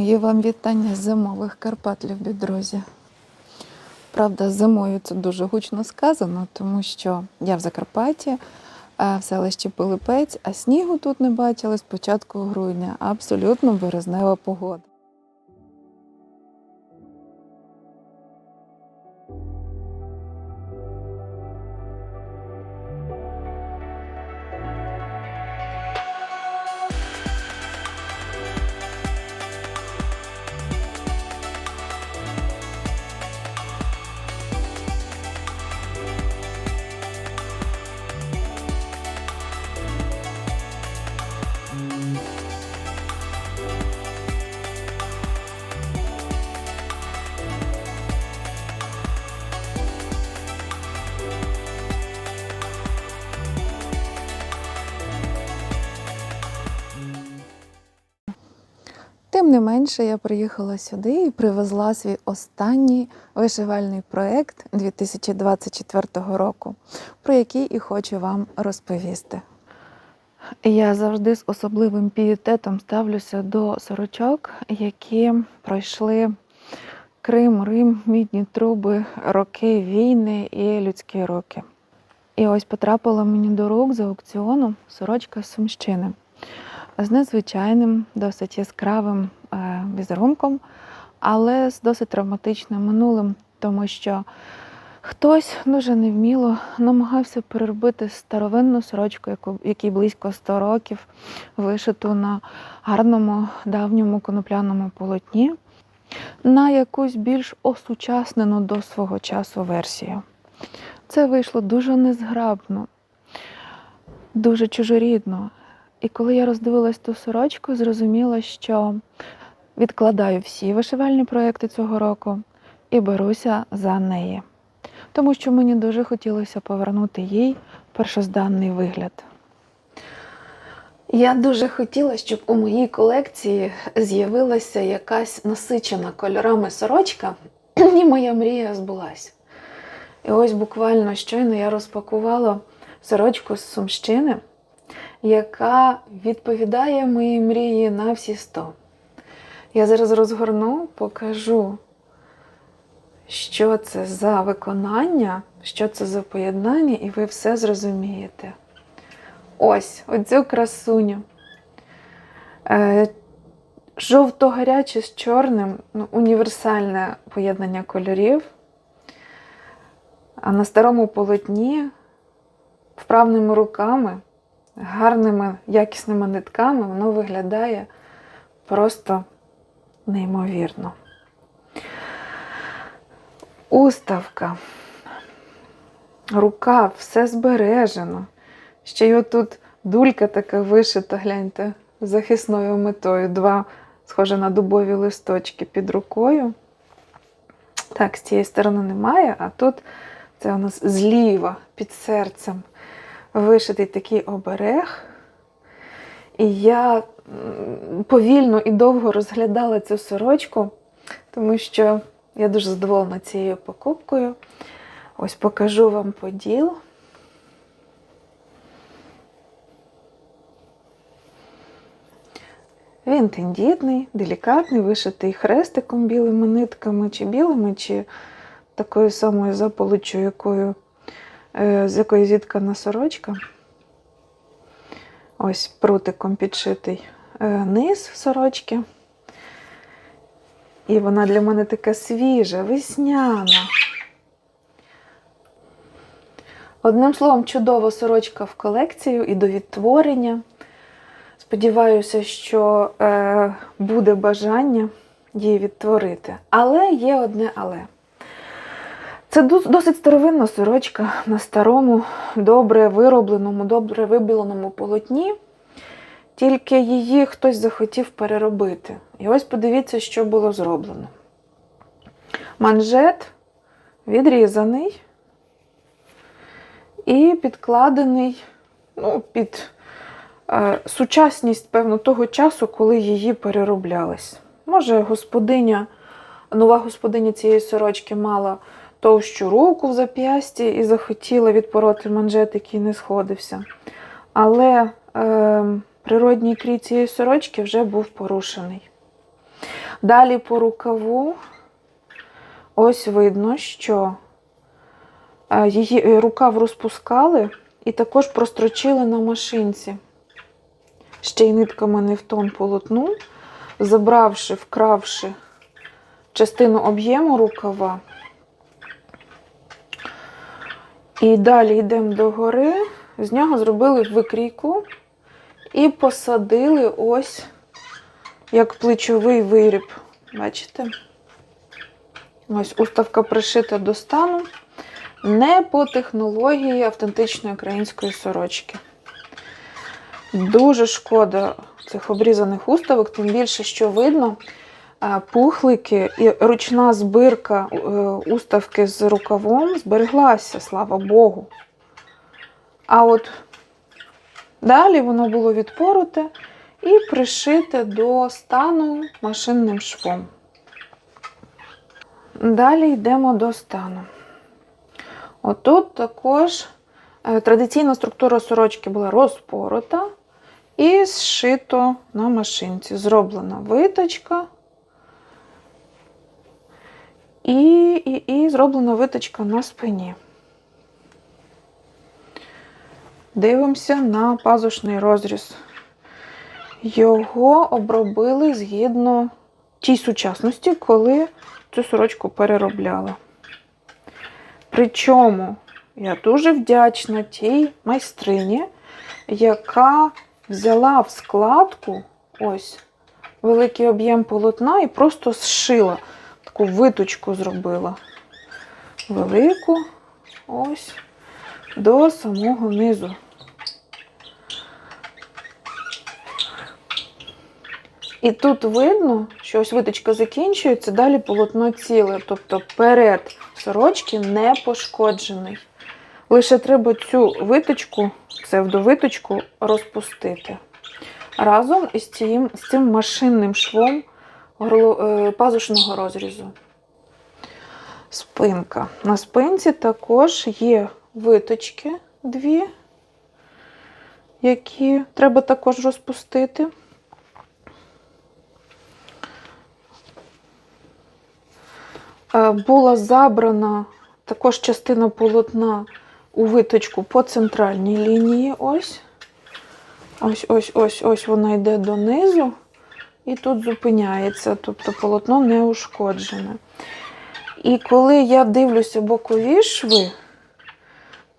Мої вам вітання з зимових Карпат, любі друзі. Правда, зимою це дуже гучно сказано, тому що я в Закарпатті, в селищі Пилипець, а снігу тут не бачили з початку грудня. Абсолютно березнева погода. Тим не менше, я приїхала сюди і привезла свій останній вишивальний проєкт 2024 року, про який і хочу вам розповісти. Я завжди з особливим пієтетом ставлюся до сорочок, які пройшли Крим, Рим, мідні труби, роки війни і людські роки. І ось потрапила мені до рук з аукціону сорочка з Сумщини з незвичайним, досить яскравим візерунком, але з досить травматичним минулим, тому що хтось дуже невміло намагався переробити старовинну сорочку, якій близько 100 років, вишиту на гарному давньому конопляному полотні, на якусь більш осучаснену до свого часу версію. Це вийшло дуже незграбно, дуже чужорідно. І коли я роздивилась ту сорочку, зрозуміла, що відкладаю всі вишивальні проекти цього року і беруся за неї. Тому що мені дуже хотілося повернути їй першозданний вигляд. Я дуже хотіла, щоб у моїй колекції з'явилася якась насичена кольорами сорочка, і моя мрія збулась. І ось буквально щойно я розпакувала сорочку з Сумщини яка відповідає моїй мрії на всі сто. Я зараз розгорну, покажу, що це за виконання, що це за поєднання, і ви все зрозумієте. Ось оцю красуню. Е, Жовто-гаряче з чорним, ну, універсальне поєднання кольорів. А на старому полотні вправними руками гарними, якісними нитками, воно виглядає просто неймовірно. Уставка, рука, все збережено. Ще й отут дулька така вишита, гляньте, захисною метою. Два, схоже на дубові листочки під рукою. Так, з цієї сторони немає, а тут це у нас зліва під серцем вишитий такий оберег. І я повільно і довго розглядала цю сорочку, тому що я дуже задоволена цією покупкою. Ось покажу вам поділ. Він тендітний, делікатний, вишитий хрестиком білими нитками, чи білими, чи такою самою заполуччю, якою Е, з якої зіткана сорочка. Ось прутиком підшитий низ сорочки. І вона для мене така свіжа, весняна. Одним словом, чудова сорочка в колекцію і до відтворення. Сподіваюся, що е, буде бажання її відтворити. Але є одне але. Це досить старовинна сорочка на старому, добре виробленому, добре вибіленому полотні, тільки її хтось захотів переробити. І ось подивіться, що було зроблено. Манжет відрізаний і підкладений ну, під е, сучасність, певно, того часу, коли її перероблялись. Може, господиня, нова господиня цієї сорочки мала товщу руку в зап'ясті і захотіла відпороти манжет, який не сходився. Але е, природній крій цієї сорочки вже був порушений. Далі по рукаву ось видно, що е, її е, рукав розпускали і також прострочили на машинці. Ще й нитками не в тон полотну, забравши, вкравши частину об'єму рукава. І далі йдемо до гори, з нього зробили викрійку і посадили ось як плечовий виріб. Бачите? Ось уставка пришита до стану, не по технології автентичної української сорочки. Дуже шкода цих обрізаних уставок, тим більше, що видно, е, пухлики і ручна збирка е, уставки з рукавом збереглася, слава Богу. А от далі воно було відпороте і пришите до стану машинним швом. Далі йдемо до стану. Отут також е, традиційна структура сорочки була розпорота і зшито на машинці. Зроблена виточка. І, і, і зроблена виточка на спині. Дивимося на пазушний розріз. Його обробили згідно тій сучасності, коли цю сорочку переробляла. Причому я дуже вдячна тій майстрині, яка взяла в складку ось великий об'єм полотна і просто зшила, таку виточку зробила. Велику ось до самого низу. І тут видно, що ось виточка закінчується, далі полотно ціле, тобто перед сорочки не пошкоджений. Лише треба цю виточку, псевдовиточку, розпустити. Разом із цим, з цим машинним швом е, пазушного розрізу. Спинка. На спинці також є виточки дві, які треба також розпустити. Е, була забрана також частина полотна у виточку по центральній лінії. Ось. Ось ось ось ось вона йде донизу і тут зупиняється, тобто полотно не ушкоджене. І коли я дивлюся бокові шви,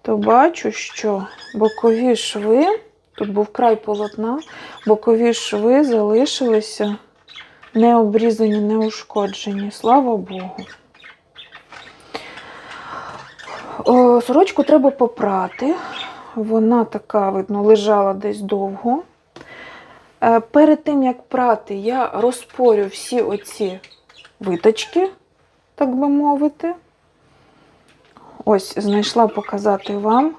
то бачу, що бокові шви, тут був край полотна, бокові шви залишилися не обрізані, не. Слава Богу. О, Сорочку треба попрати. Вона така, видно, лежала десь довго. Е, Перед тим, як прати, я розпорю всі оці виточки, так би мовити. Ось, знайшла показати вам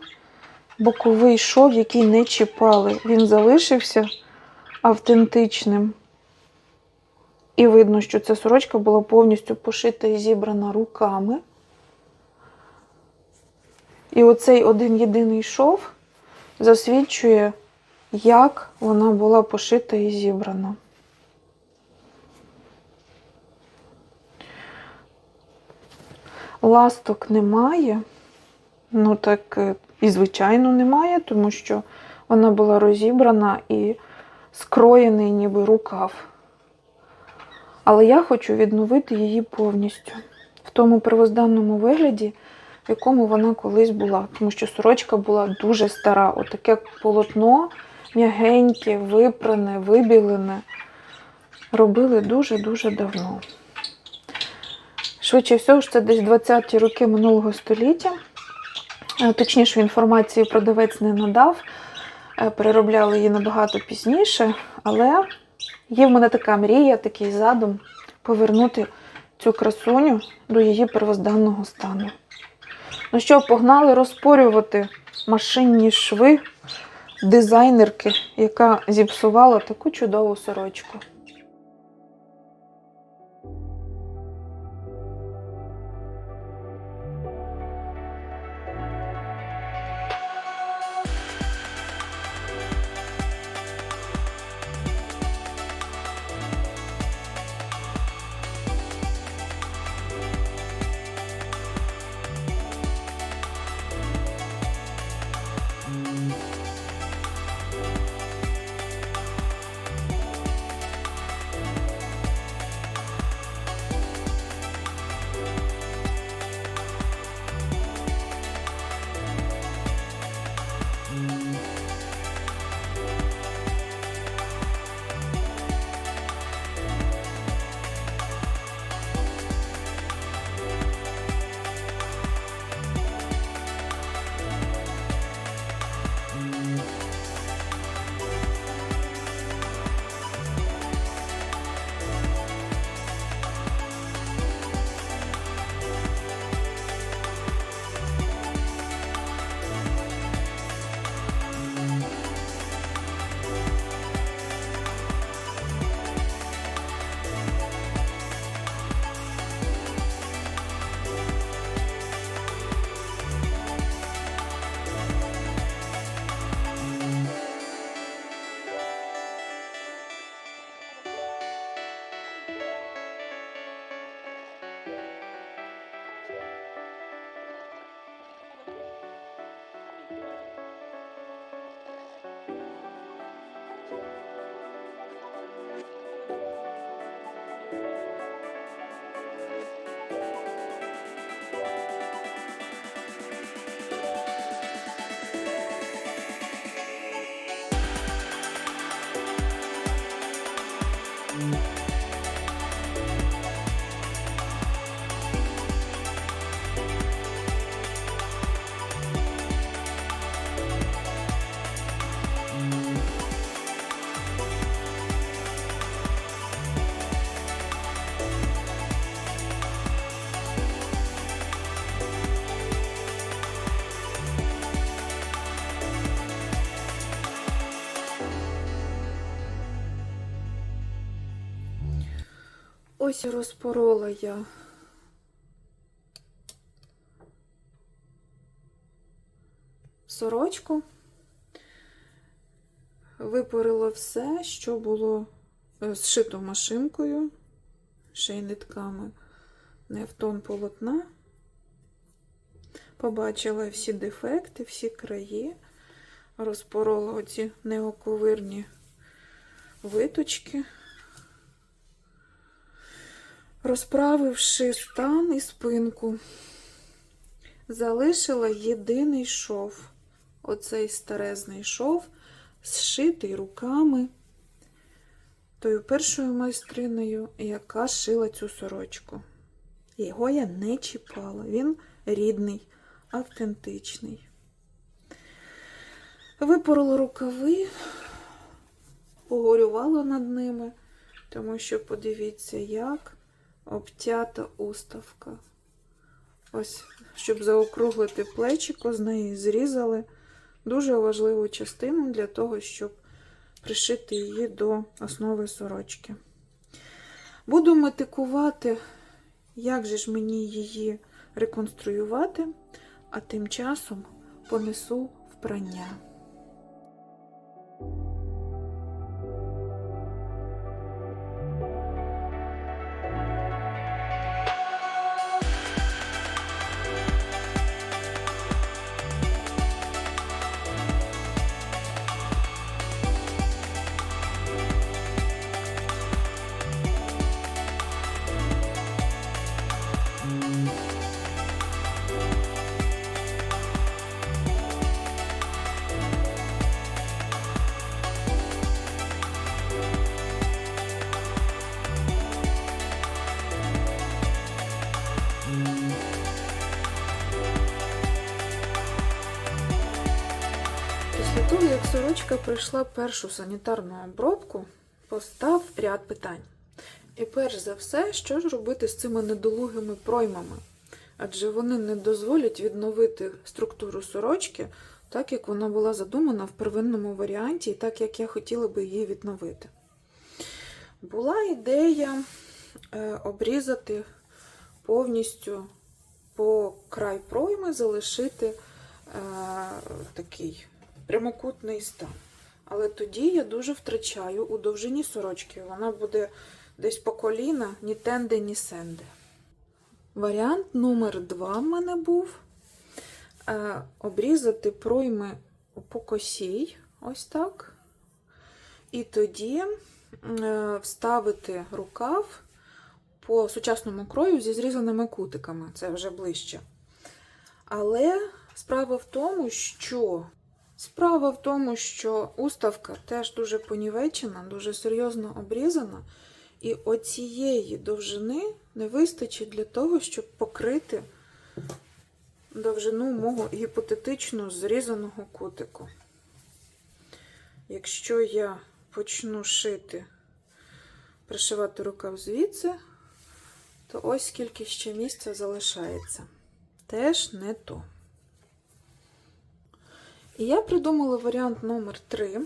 боковий шов, який не чіпали. Він залишився автентичним. І видно, що ця сорочка була повністю пошита і зібрана руками. І оцей один єдиний шов засвідчує, як вона була пошита і зібрана. Ласток немає, ну так е, і, звичайно, немає, тому що вона була розібрана і скроєний ніби рукав. Але я хочу відновити її повністю в тому первозданному вигляді, в якому вона колись була. Тому що сорочка була дуже стара. Отаке полотно м'ягеньке, випране, вибілене. Робили дуже-дуже давно. Швидше всього, що це десь 20-ті роки минулого століття. Е, Точніше, інформації продавець не надав. Е, Переробляли її набагато пізніше, але є в мене така мрія, такий задум повернути цю красуню до її первозданного стану. Ну що, погнали розпорювати машинні шви дизайнерки, яка зіпсувала таку чудову сорочку. Ось розпорола я сорочку. Випорила все, що було е, зшито машинкою, ще й нитками, не полотна. Побачила всі дефекти, всі краї, розпорола оці неоковирні виточки, розправивши стан і спинку, залишила єдиний шов, оцей старезний шов, зшитий руками тою першою майстриною, яка шила цю сорочку. Його я не чіпала, він рідний, автентичний. Випорола рукави, погорювала над ними, тому що подивіться, як обтята уставка. Ось, щоб заокруглити плечико, з неї зрізали дуже важливу частину для того, щоб пришити її до основи сорочки. Буду метикувати, як же ж мені її реконструювати, а тим часом понесу в прання. Як пройшла першу санітарну обробку, постав ряд питань. І перш за все, що ж робити з цими недолугими проймами? Адже вони не дозволять відновити структуру сорочки, так як вона була задумана в первинному варіанті, і так як я хотіла би її відновити. Була ідея е, обрізати повністю по край пройми, залишити е, такий прямокутний стан. Але тоді я дуже втрачаю у довжині сорочки. Вона буде десь по коліна, ні тенде, ні сенде. Варіант номер два в мене був е, обрізати пройми по косій, ось так. І тоді е, вставити рукав по сучасному крою зі зрізаними кутиками. Це вже ближче. Але справа в тому, що Справа в тому, що уставка теж дуже понівечена, дуже серйозно обрізана, і оцієї довжини не вистачить для того, щоб покрити довжину мого гіпотетично зрізаного кутику. Якщо я почну шити, пришивати рукав звідси, то ось скільки ще місця залишається. Теж не то. І я придумала варіант номер 3.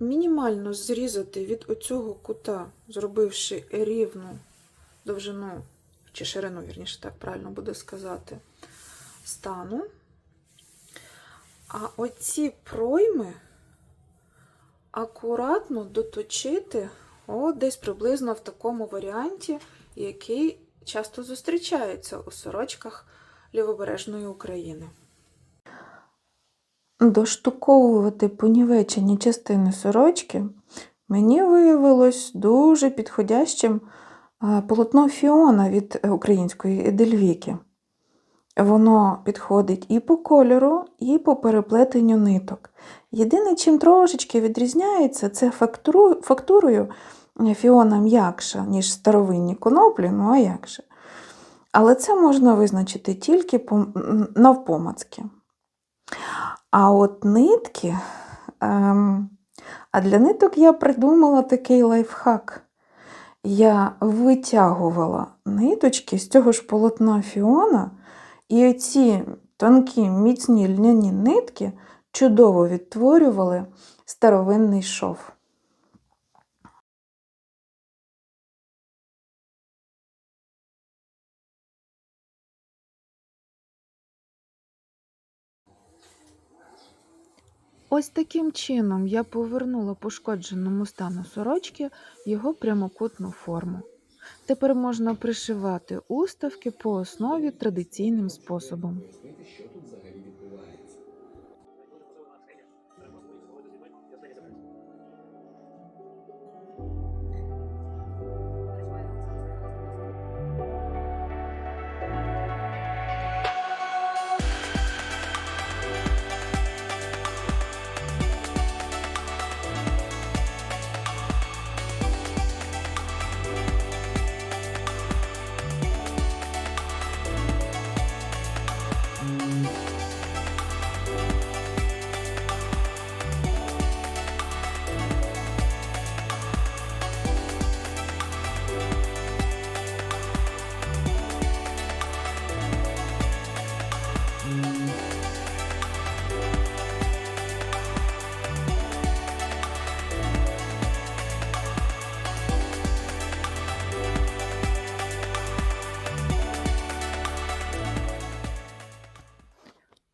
Мінімально зрізати від оцього кута, зробивши рівну довжину, чи ширину, вірніше, так правильно буде сказати, стану. А оці пройми акуратно доточити от десь приблизно в такому варіанті, який часто зустрічається у сорочках лівобережної України. Доштуковувати понівечені частини сорочки мені виявилось дуже підходящим полотно Фіона від української Едельвіки. Воно підходить і по кольору, і по переплетенню ниток. Єдине, чим трошечки відрізняється, це фактуру, фактурою Фіона м'якша, ніж старовинні коноплі, ну а як же. Але це можна визначити тільки навпомацьки. А от нитки, ем, а для ниток я придумала такий лайфхак. Я витягувала ниточки з цього ж полотна фіона, і оці тонкі, міцні льняні нитки чудово відтворювали старовинний шов. Ось таким чином я повернула пошкодженому стану сорочки його прямокутну форму. Тепер можна пришивати уставки по основі традиційним способом.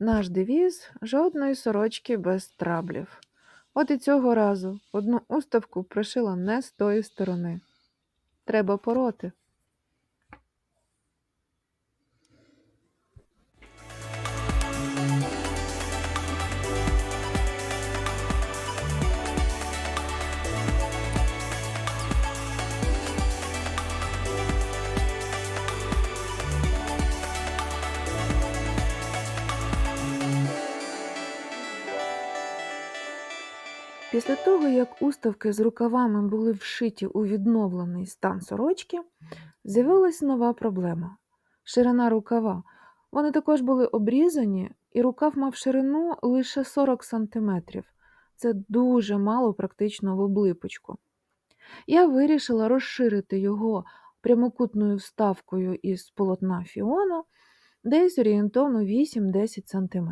Наш девіз жодної сорочки без траблів. От і цього разу одну уставку пришила не з тої сторони. Треба пороти. Після того, як уставки з рукавами були вшиті у відновлений стан сорочки, з'явилась нова проблема ширина рукава. Вони також були обрізані, і рукав мав ширину лише 40 см. Це дуже мало практично в облипочку. Я вирішила розширити його прямокутною вставкою із полотна фіона десь орієнтовно 8-10 см.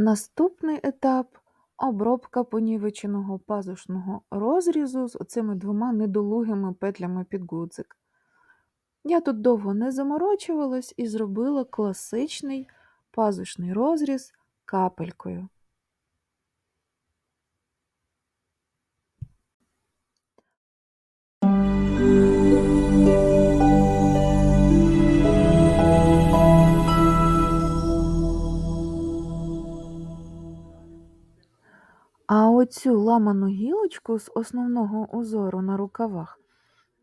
Наступний етап обробка понівеченого пазушного розрізу з оцими двома недолугими петлями під гудзик. Я тут довго не заморочувалась і зробила класичний пазушний розріз капелькою. Оцю ламану гілочку з основного узору на рукавах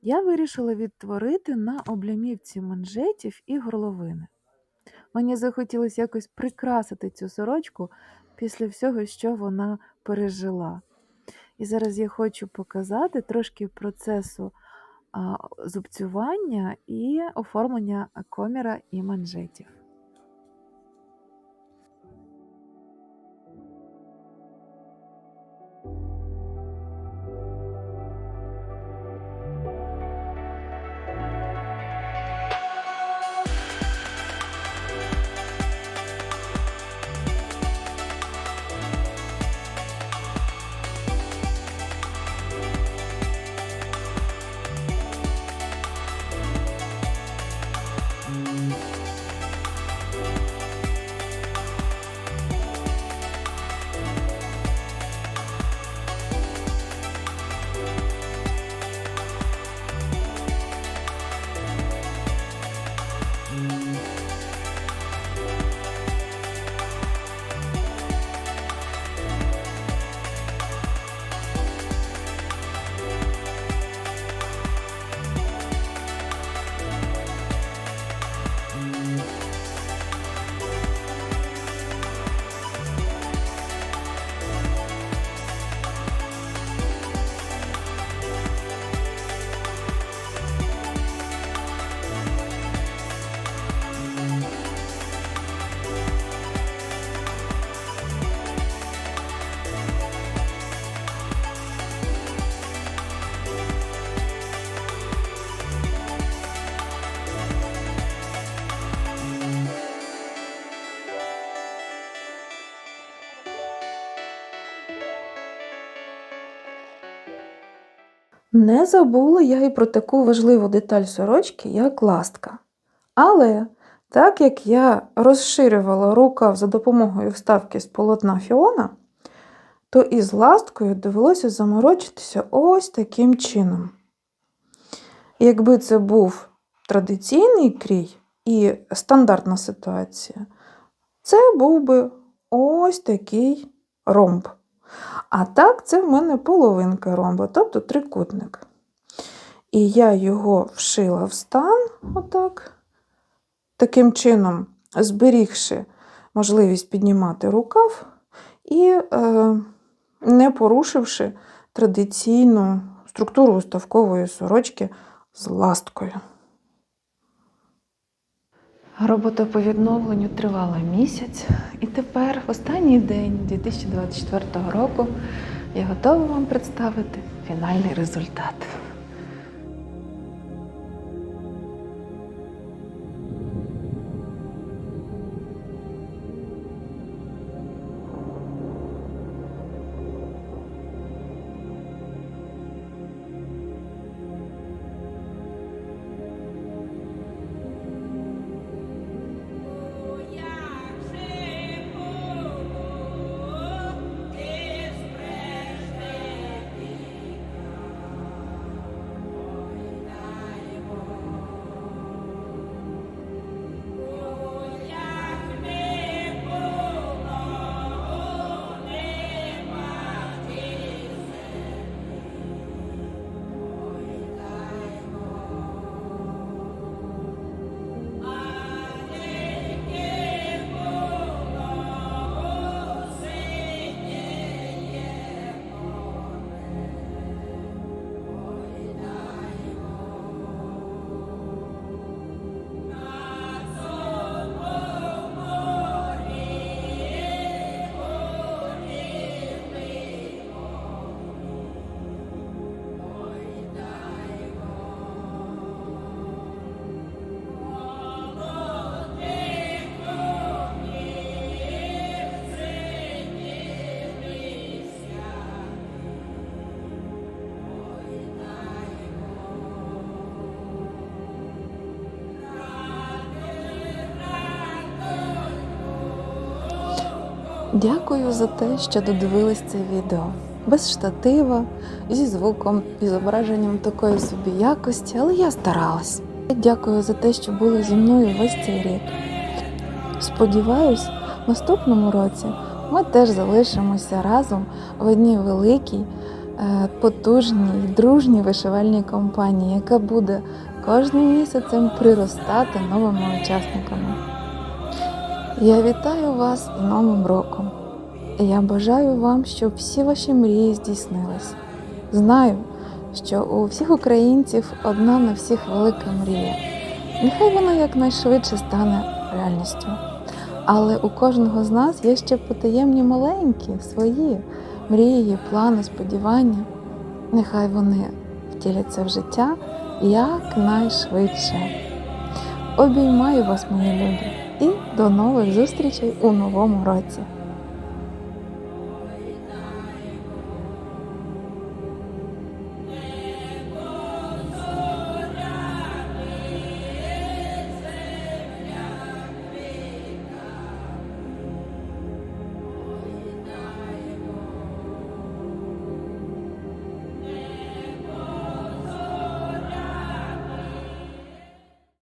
я вирішила відтворити на облямівці манжетів і горловини. Мені захотілося якось прикрасити цю сорочку після всього, що вона пережила. І зараз я хочу показати трошки процесу зубцювання і оформлення коміра і манжетів. Не забула я і про таку важливу деталь сорочки, як ластка. Але так як я розширювала рукав за допомогою вставки з полотна фіона, то із ласткою довелося заморочитися ось таким чином. Якби це був традиційний крій і стандартна ситуація, це був би ось такий ромб. А так, це в мене половинка ромба, тобто трикутник. І я його вшила в стан, отак, таким чином, зберігши можливість піднімати рукав і е, не порушивши традиційну структуру уставкової сорочки з ласткою. Робота по відновленню тривала місяць, і тепер, в останній день 2024 року, я готова вам представити фінальний результат. Дякую за те, що додивились це відео. Без штатива, зі звуком і зображенням такої собі якості, але я старалась. Дякую за те, що були зі мною весь цей рік. Сподіваюсь, в наступному році ми теж залишимося разом в одній великій, е, потужній, дружній вишивальній компанії, яка буде кожним місяцем приростати новими учасниками. Я вітаю вас з Новим роком. Я бажаю вам, щоб всі ваші мрії здійснились. Знаю, що у всіх українців одна на всіх велика мрія. Нехай вона якнайшвидше стане реальністю. Але у кожного з нас є ще потаємні маленькі свої мрії, плани, сподівання. Нехай вони втіляться в життя якнайшвидше. Обіймаю вас, мої любі, до нових зустрічей у новому році.